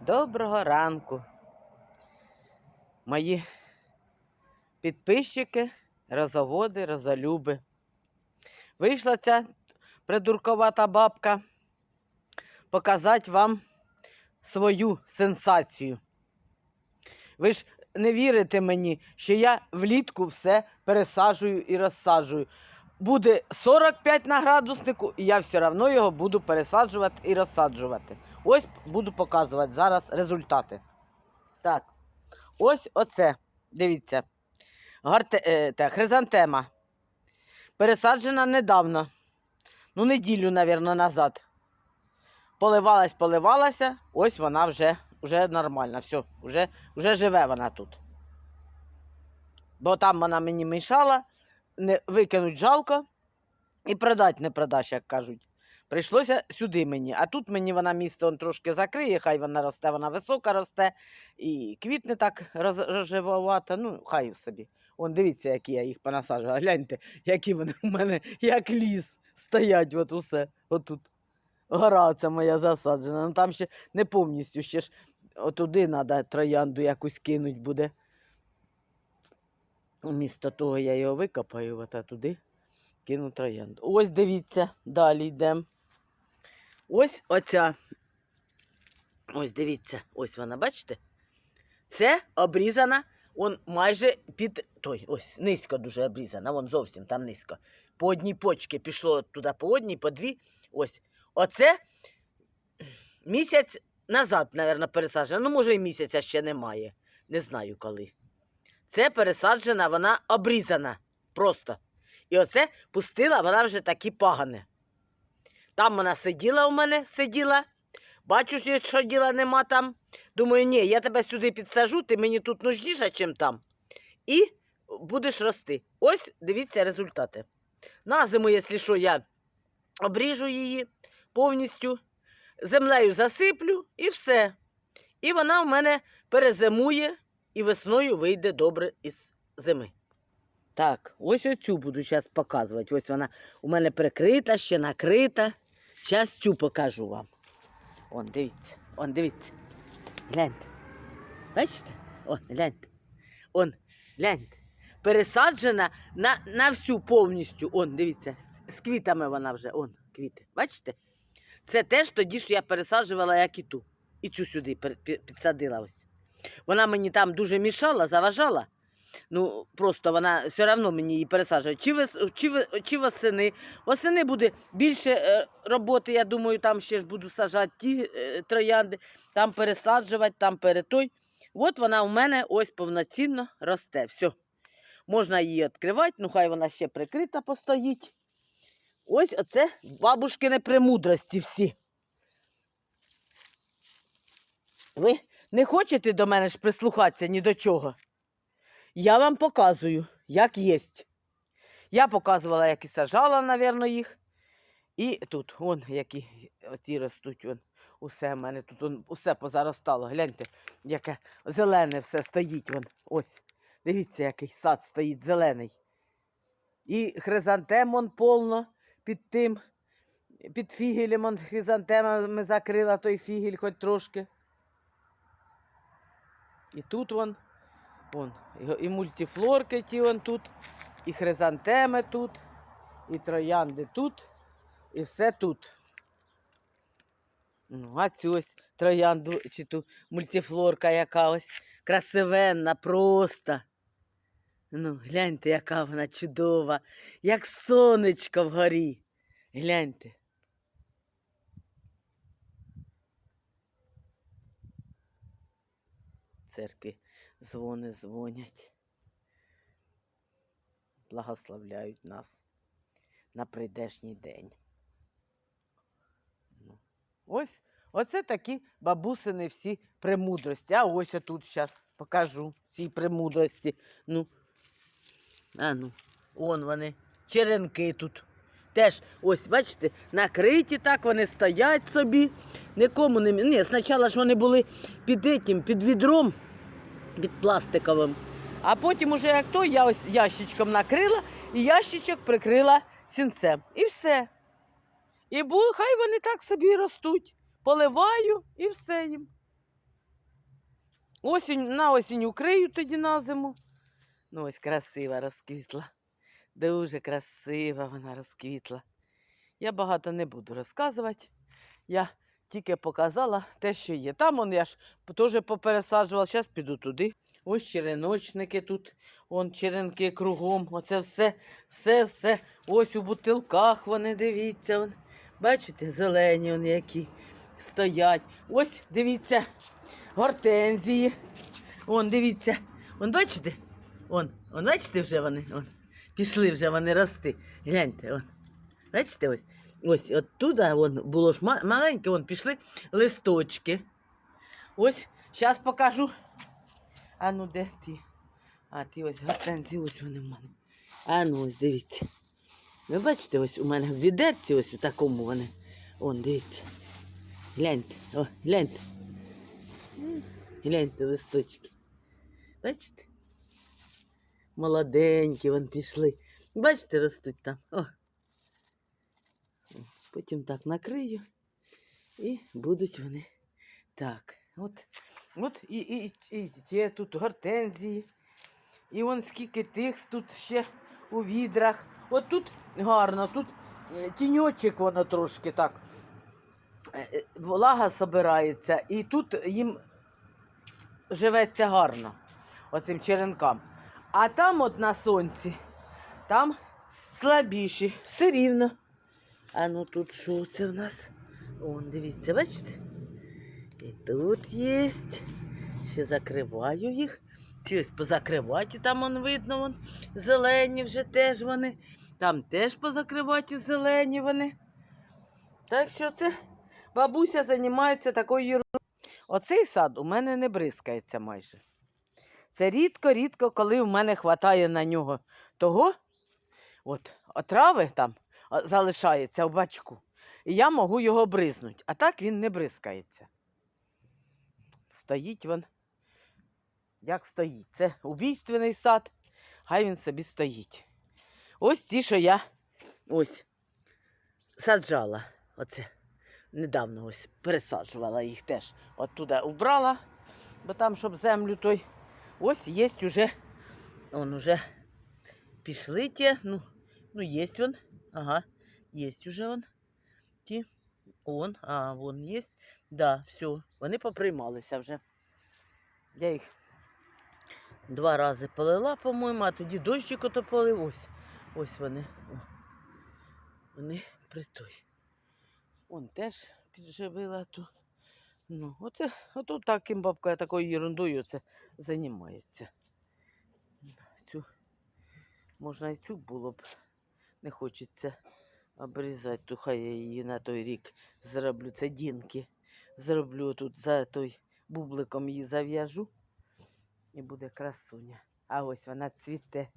Доброго ранку. Мої підписчики, розоводи, розолюби. Вийшла ця придурковата бабка показати вам свою сенсацію. Ви ж не вірите мені, що я влітку все пересаджую і розсаджую. Буде 45 на градуснику, і я все одно його буду пересаджувати і розсаджувати. Ось буду показувати зараз результати. Так, ось оце. Дивіться. Гарте, е, та, хризантема. Пересаджена недавно. Ну, неділю, мабуть, назад. Поливалась, поливалася, ось вона вже, вже нормальна. Все, вже, вже живе вона тут. Бо там вона мені мішала, не викинуть жалко і продать не продаш, як кажуть. Прийшлося сюди мені. А тут мені вона місто он трошки закриє, хай вона росте, вона висока росте, і квітне так роз- розживовато. Ну, хай собі. Он дивіться, які я їх понасаджувала. Гляньте, які вони у мене, як ліс, стоять от усе. Отут. Гора ця моя засаджена. Ну там ще не повністю, ще ж отуди треба троянду якусь кинуть буде. Вмісто того я його викопаю, а туди кину троянду. Ось дивіться, далі йдемо. Ось оця. Ось дивіться, ось вона, бачите? Це обрізана, он майже під той, ось низько дуже обрізана, вон зовсім там низько. По одній почці пішло туди по одній, по дві. Ось. Оце місяць назад, мабуть, пересаджена. Ну, може, і місяця ще немає. Не знаю коли. Це пересаджена, вона обрізана. Просто. І оце пустила, вона вже такі пагане. Там вона сиділа у мене, сиділа. Бачу, що- діла нема там. Думаю, ні, я тебе сюди підсажу, ти мені тут нужніша, чим там. І будеш рости. Ось дивіться результати. На зиму, якщо що, я обріжу її повністю, землею засиплю і все. І вона у мене перезимує і весною вийде добре із зими. Так, ось оцю буду зараз показувати. Ось вона у мене прикрита, ще накрита. Зараз цю покажу вам. Он, дивіться, он, дивіться. Гляньте. Бачите? Он, гляньте. Он, гляньте. Пересаджена на, на всю повністю. Он, дивіться, з, з квітами вона вже. Он, квіти. Бачите? Це теж тоді ж я пересаджувала, як і ту. І цю сюди підсадила ось. Вона мені там дуже мішала, заважала. Ну, просто вона все одно мені її пересаджує. Чи, вес, чи, чи восени. Восени буде більше е, роботи, я думаю, там ще ж буду сажати ті е, троянди, там пересаджувати, там перетой. От вона у мене ось повноцінно росте. Все. Можна її відкривати, ну хай вона ще прикрита постоїть. Ось оце бабушкини премудрості всі. Ви не хочете до мене ж прислухатися ні до чого? Я вам показую, як єсть. Я показувала, як і сажала, напевно, їх. І тут, вон, які оті ростуть, вон, усе в мене тут вон, усе позаростало. Гляньте, яке зелене все стоїть. Вон, ось. Дивіться, який сад стоїть зелений. І хризантем вон повно під тим, під фігелем, он хризантемами закрила той фігель хоч трошки. І тут вон, вон, і- мультифлорки ті вон тут, і хризантеми тут, і троянди тут, і все тут. Ну, а цю ось троянду, чи ту мультифлорка яка ось красивенна, просто. Ну, гляньте, яка вона чудова, як сонечко вгорі. Гляньте. Церкві дзвони дзвонять. Благословляють нас на прийдешній день. Ну, Ось, оце такі бабусини всі премудрості. А ось отут зараз покажу ці премудрості. Ну, а ну, он вони, черенки тут. Теж, ось, бачите, накриті так, вони стоять собі. Нікому не. Ні, спочатку ж вони були під этим, під відром, під пластиковим. А потім, уже як то, я ось ящичком накрила і ящичок прикрила сінцем. І все. І бу, хай вони так собі ростуть. Поливаю і все їм. Осінь, на осінь укрию тоді на зиму. Ну, ось красива розквітла. Дуже красива вона розквітла. Я багато не буду розказувати. Я тільки показала те, що є. Там он я ж теж попересаджувала, зараз піду туди. Ось череночники тут, он черенки кругом. Оце все, все, все. Ось у бутилках вони, дивіться. Вон. Бачите, зелені вони які стоять. Ось, дивіться, гортензії. Вон, дивіться. Вон, бачите? Вон, вон, бачите вже вони? Вон. Пішли вже вони рости. Гляньте, вон. Бачите ось? Ось оттуда вон, було ж ма- маленьке, вон пішли листочки. Ось, зараз покажу. А ну де ти? А ти ось гортензії, ось вони в мене. А ну ось дивіться. Ви бачите, ось у мене в відерці, ось у такому вони. Вон, дивіться. Гляньте, о, гляньте. Гляньте листочки. Бачите? Молоденькі вон пішли. Бачите, ростуть там. О. Потім так накрию. І будуть вони. Так. От, от і, і, і ті тут гортензії. І вон скільки тих тут ще у відрах. От тут гарно, тут е, тіньочок воно трошки так. е, е, Влага собирається, і тут їм живеться гарно, оцим черенкам. А там от на сонці, там слабіші, все рівно. А ну тут що це в нас? Вон, дивіться, бачите? І тут є. Ще закриваю їх. Щось позакриваті, там он видно, вон, зелені вже теж вони. Там теж позакриваті зелені вони. Так що це бабуся займається такою Оцей сад у мене не бризкається майже. Це рідко-рідко, коли в мене хватає на нього того, от, отрави там залишається в бачку. І я можу його бризнути. А так він не бризкається. Стоїть він. Як стоїть? Це убійственний сад, хай він собі стоїть. Ось ті, що я ось саджала. Оце недавно ось пересаджувала їх теж. Оттуда убрала, бо там, щоб землю той. Ось є уже. Он уже пішли ті. Ну, ну є він. Ага, є уже он. Ті. Он, а, вон є. Да, все. Вони поприймалися вже. Я їх два рази полила, по-моєму, а тоді дощик ото полив. Ось. Ось вони. О. Вони при той. Он теж підживила ту. Ну, оце, ото таким бабка такою ерундою це займається. Цю, можна і цю було б. Не хочеться обрізати, то хай я її на той рік зроблю. Це дінки. Зроблю тут за той бубликом її зав'яжу. І буде красуня. А ось вона цвіте.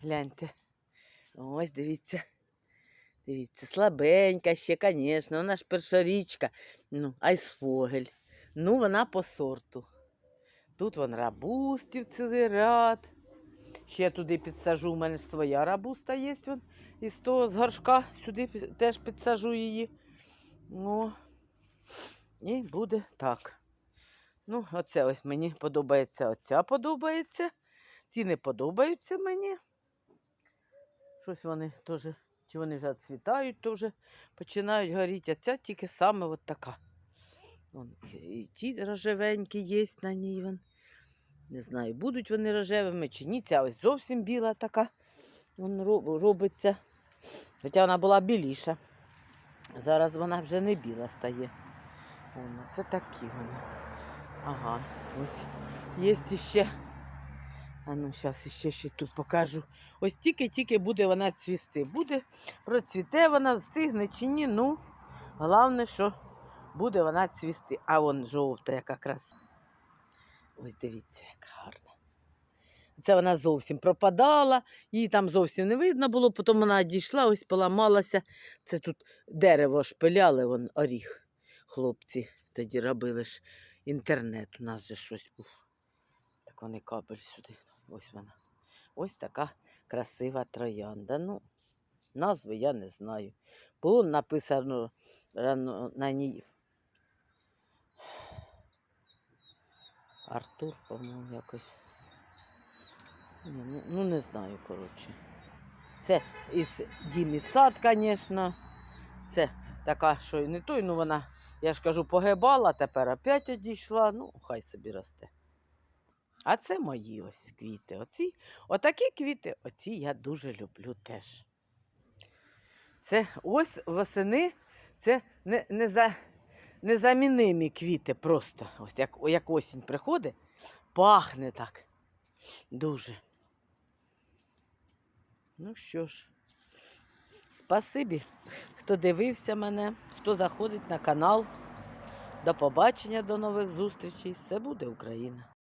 Гляньте. Ось дивіться. Дивіться, слабенька ще, звісно, вона ж першорічка. Ну, айсфогель. Ну, вона по сорту. Тут вон рабустів цілий ряд. Ще туди підсажу. У мене ж своя рабуста є. Вон. І з того з горшка сюди теж підсажу її. Ну, і буде так. Ну, оце ось мені подобається, оця подобається. Ті не подобаються мені. Щось вони теж, чи вони вже відцвітають, то вже починають горіти. А ця тільки саме от така. Вон, і ті рожевенькі є на ній. Вон. Не знаю, будуть вони рожевими чи ні. Ця ось зовсім біла така вон, робиться. Хоча вона була біліша. Зараз вона вже не біла стає. Вон, це такі вони. Ага, ось є ще. А ну, зараз ще, ще тут покажу. Ось тільки-тільки буде вона цвісти. Буде, процвіте вона, встигне чи ні. Ну, головне, що буде вона цвісти. А вон жовта, яка краса. Ось дивіться, як гарна. Це вона зовсім пропадала, її там зовсім не видно було, потім вона дійшла, ось поламалася. Це тут дерево шпиляли, вон оріх. Хлопці тоді робили ж інтернет. У нас же щось був. Так вони кабель сюди. Ось вона. Ось така красива троянда. Ну, назви я не знаю. Було написано на ній. Артур, по-моєму, якось. Ні, ну, ну не знаю, коротше. Це із Дімі сад, звісно. Це така, що і не той, ну вона, я ж кажу, погибала, тепер опять одійшла. Ну, хай собі росте. А це мої ось квіти. Оці, отакі квіти, оці я дуже люблю теж. Це ось восени, це не, не за, незамінимі квіти просто. Ось як, як осінь приходить, пахне так. Дуже. Ну що ж, спасибі, хто дивився мене, хто заходить на канал. До побачення, до нових зустрічей. Все буде Україна!